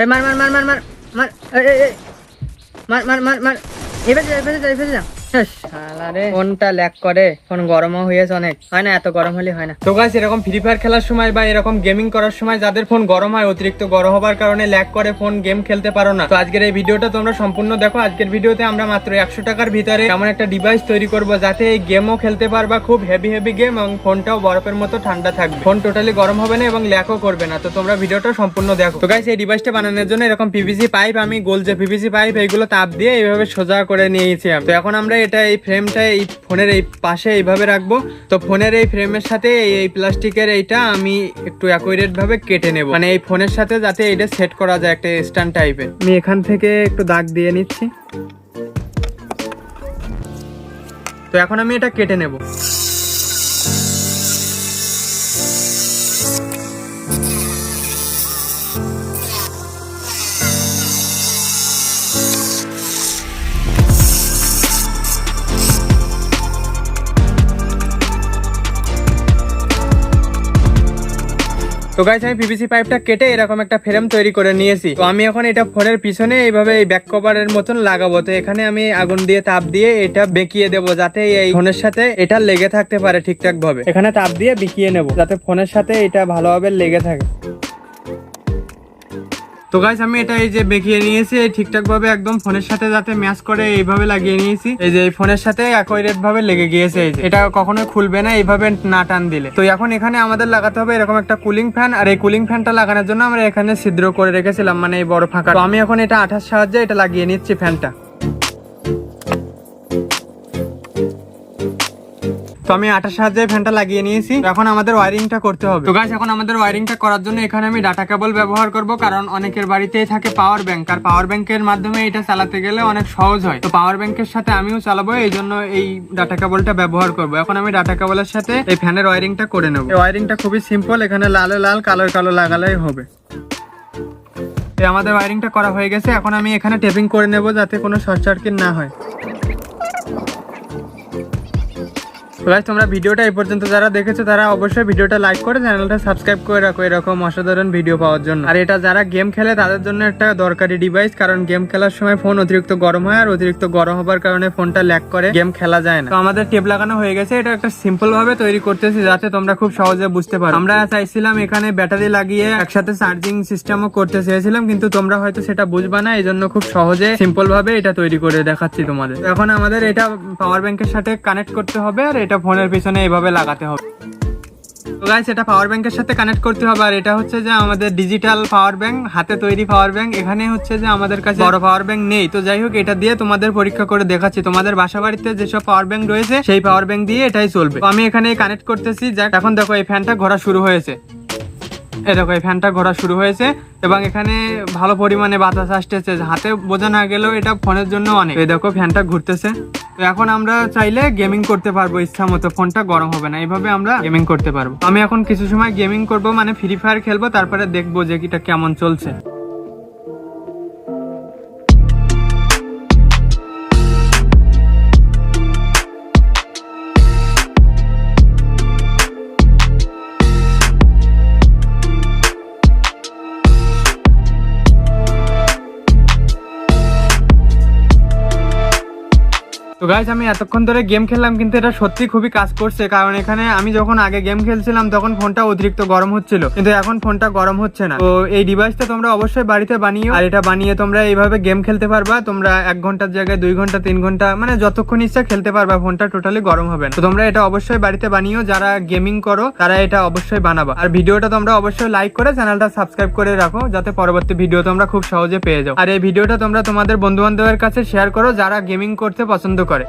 Eh, mar, mar, mar, mar, mar. Mar, eh, eh. Mar, mar, mar, mar. Efendim, efendim, efendim. Yes. যাতে গেমও খেলতে পারবা খুব heavy heavy game এবং ফোনটাও বরফের মতো ঠান্ডা থাকবে। ফোন টোটালি গরম হবে না এবং ল্যাকও করবে না। তো তোমরা ভিডিওটা সম্পূর্ণ দেখো। তো গাইস এই ডিভাইসটা বানানোর জন্য এরকম পিভিসি পাইপ আমি গোল যে পিভিসি পাইপ এইগুলো তাপ দিয়ে এইভাবে সোজা করে নিয়েছি তো এখন আমরা এটা এই ফ্রেমটা এই ফোনের এই পাশে এইভাবে রাখব। তো ফোনের এই ফ্রেমের সাথে এই- প্লাস্টিকের এইটা আমি একটু অ্যাকুরেট ভাবে কেটে নেব। মানে এই ফোনের সাথে যাতে এটা সেট করা যায় একটা স্ট্যান্ড টাইপের আমি এখান থেকে একটু দাগ দিয়ে নিচ্ছি। তো এখন আমি এটা কেটে নেব। তো গাইস আমি পিভিসি পাইপটা কেটে এরকম একটা ফ্রেম তৈরি করে নিয়েছি। তো আমি এখন এটা ফোনের পিছনে এইভাবে এই ব্যাক কভারের মতন লাগাবো। তো এখানে আমি আগুন দিয়ে তাপ দিয়ে এটা বেঁকিয়ে দেব যাতে এই ফোনের সাথে এটা লেগে থাকতে পারে ঠিকঠাক ভাবে এখানে তাপ দিয়ে বিকিয়ে নেব, যাতে ফোনের সাথে এটা ভালোভাবে লেগে থাকে। তো গাইস আমি এটা এই যে বেঁকিয়ে নিয়েছি, এই ঠিকঠাক ভাবে একদম ফোনের সাথে যাতে ম্যাচ করে, এইভাবে লাগিয়ে নিয়েছি। এই যে এই ফোনের সাথে একইরেট ভাবে লেগে গিয়েছে এই যে। এটা কখনোই খুলবে না, এইভাবে না টান দিলে। তো এখন এখানে আমাদের লাগাতে হবে এরকম একটা কুলিং ফ্যান আর এই কুলিং ফ্যানটা লাগানোর জন্য আমরা এখানে ছিদ্র করে রেখেছিলাম মানে এই বড় ফাঁকা। তো আমি এখন এটা আঠার সাহায্যে এটা লাগিয়ে নিচ্ছি ফ্যানটা তো আমি আটার সাহায্যে ফ্যানটা লাগিয়ে নিয়েছি। এখন আমাদের ওয়ারিংটা করতে হবে। তো গাছ এখন আমাদের ওয়ারিংটা করার জন্য এখানে আমি ডাটা কেবল ব্যবহার করব, কারণ অনেকের বাড়িতেই থাকে পাওয়ার ব্যাংক আর পাওয়ার ব্যাংকের মাধ্যমে এটা চালাতে গেলে অনেক সহজ হয়। তো পাওয়ার ব্যাংকের সাথে আমিও চালাবো, এই জন্য এই ডাটা কেবলটা ব্যবহার করব। এখন আমি ডাটা কেবলের সাথে এই ফ্যানের ওয়ারিংটা করে নেব। ওয়ারিংটা খুবই সিম্পল এখানে লালে লাল, কালো কালো লাগালেই হবে। আমাদের ওয়ারিংটা করা হয়ে গেছে। এখন আমি এখানে টেপিং করে নেব যাতে কোনো শর্ট সার্কিট না হয়। গাইস তোমরা ভিডিওটা এই পর্যন্ত যারা দেখেছ, তারা অবশ্যই ভিডিওটা লাইক করে চ্যানেলটা সাবস্ক্রাইব করে রাখো এরকম অসাধারণ ভিডিও পাওয়ার জন্য। আর এটা যারা গেম খেলে, তাদের জন্য একটা দরকারি ডিভাইস কারণ গেম খেলার সময় ফোন অতিরিক্ত গরম হয়, আর অতিরিক্ত গরম হবার কারণে ফোনটা ল্যাক করে গেম খেলা যায় না। তো আমাদের টেপ লাগানো হয়ে গেছে। এটা একটা সিম্পল ভাবে তৈরি করতেছি, যাতে তোমরা খুব সহজে বুঝতে পারো। আমরা চাইছিলাম এখানে ব্যাটারি লাগিয়ে একসাথে চার্জিং সিস্টেমও করতে চেয়েছিলাম, কিন্তু তোমরা হয়তো সেটা বুঝবা না এই জন্য খুব সহজে সিম্পল ভাবে এটা তৈরি করে দেখাচ্ছি তোমাদের। এখন আমাদের এটা পাওয়ার ব্যাংকের সাথে কানেক্ট করতে হবে, আর এটা ফোনের পিছনে এইভাবে লাগাতে হবে। তো গাইস এটা পাওয়ার ব্যাংকের সাথে কানেক্ট করতে হবে, আর এটা হচ্ছে যে আমাদের ডিজিটাল পাওয়ার ব্যাংক হাতে তৈরি পাওয়ার ব্যাংক এখানে হচ্ছে যে আমাদের কাছে বড় পাওয়ার ব্যাংক নেই। তো যাই হোক, এটা দিয়ে তোমাদের পরীক্ষা করে দেখাচ্ছি। তোমাদের বাসা বাড়িতে যেসব পাওয়ার ব্যাংক রয়েছে, সেই পাওয়ার ব্যাংক দিয়ে এটাই চলবে। আমি এখানে কানেক্ট করতেছি। যাক, এখন দেখো এই ফ্যানটা ঘোরা শুরু হয়েছে। দেখো, এই ফ্যানটা ঘোরা শুরু হয়েছে এবং এখানে ভালো পরিমাণে বাতাস আসতেছে। হাতে বোঝা না গেলেও এটা ফোনের জন্য অনেক। এই দেখো, ফ্যানটা ঘুরতেছে। তো এখন আমরা চাইলে গেমিং করতে পারব ইচ্ছা মতো। ফোনটা গরম হবে না। এইভাবে আমরা গেমিং করতে পারব। আমি এখন কিছু সময় গেমিং করব মানে ফ্রি ফায়ার খেলব, তারপরে দেখব যে এটা কেমন চলছে। তো গাইজ আমি এতক্ষণ ধরে গেম খেললাম, কিন্তু এটা সত্যি খুবই কাজ করছে। কারণ এখানে আমি যখন আগে গেম খেলছিলাম, তখন ফোনটা অতিরিক্ত গরম হচ্ছিল। কিন্তু এখন ফোনটা গরম হচ্ছে না। তো এই ডিভাইসটা তোমরা অবশ্যই বাড়িতে বানিয়ে আর এটা বানিয়ে তোমরা এইভাবে গেম খেলতে পারবা। তোমরা এক ঘণ্টার জায়গায় দুই ঘণ্টা, তিন ঘণ্টা মানে যতক্ষণ ইচ্ছা খেলতে পারবা, ফোনটা টোটালি গরম হবে তো তোমরা এটা অবশ্যই বাড়িতে বানিও। যারা গেমিং করো, তারা এটা অবশ্যই বানাবা। আর ভিডিওটা তোমরা অবশ্যই লাইক করে চ্যানেলটা সাবস্ক্রাইব করে রাখো, যাতে পরবর্তী ভিডিও তোমরা খুব সহজে পেয়ে যাও। আর এই ভিডিওটা তোমরা তোমাদের বন্ধু বান্ধবের কাছে শেয়ার করো, যারা গেমিং করতে পছন্দ